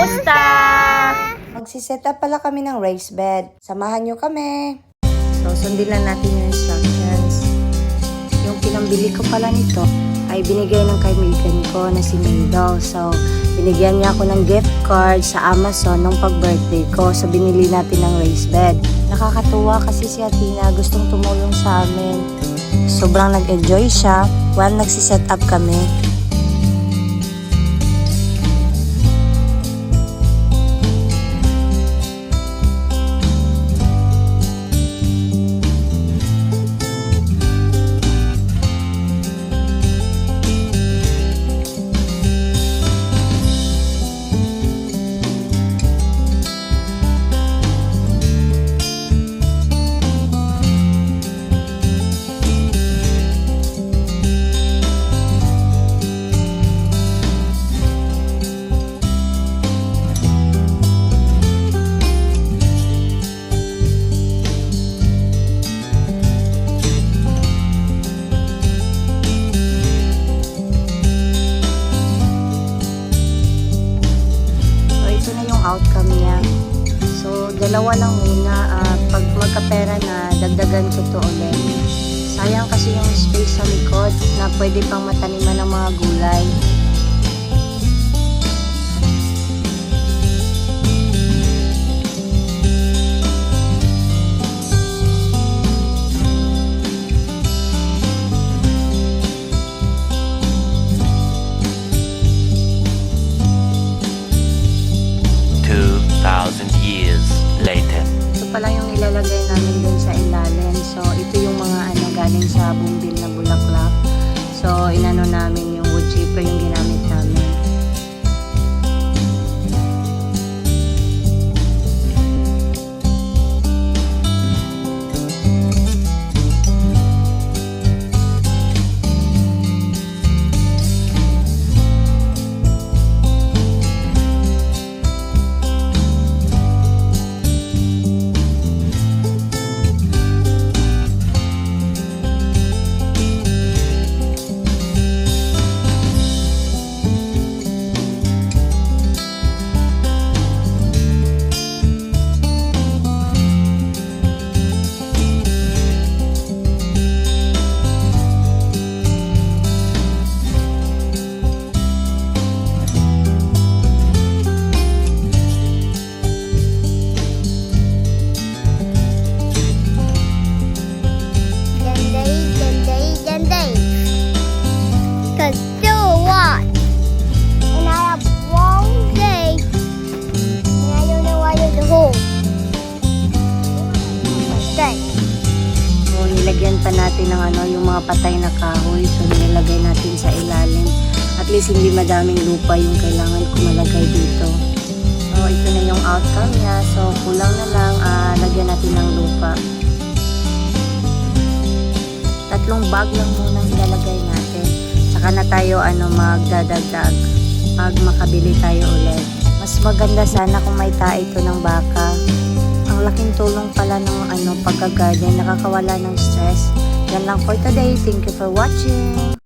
Kamusta? Magsiset up pala kami ng race bed. Samahan nyo kami. So, sundin lang natin yung instructions. Yung pinambili ko pala nito ay binigay ng kaibigan ko na si Mando. So, binigyan niya ako ng gift card sa Amazon nung pag-birthday ko. So, binili natin ng race bed. Nakakatuwa kasi si Athena gustong tumulong sa amin. Sobrang nag-enjoy siya while nagsiset up kami. Yung outcome niya. So, dalawa lang muna. Ah, pag magkapera na, dagdagan ko to ulit. Sayang kasi yung space sa likod na pwede pang mataniman ng mga gulay. Pala yung ilalagay namin dun sa ilalim. So, ito yung mga ano galing sa bumbil na bulaklak. So, inano namin nilagyan pa natin ng ano, yung mga patay na kahoy. So, nilagay natin sa ilalim. At least, hindi madaming lupa yung kailangan ko malagay dito. So, ito na yung outcome niya. So, kulang na lang, ah, lagyan natin ng lupa. Tatlong bag lang muna ilalagay natin. Saka na tayo ano, magdadagdag pag makabili tayo ulit. Mas maganda sana kung may tae ito ng baka. Ang laking tulong pala ng ano, pagka-garden, nakakawala ng stress. Yan lang for today. Thank you for watching.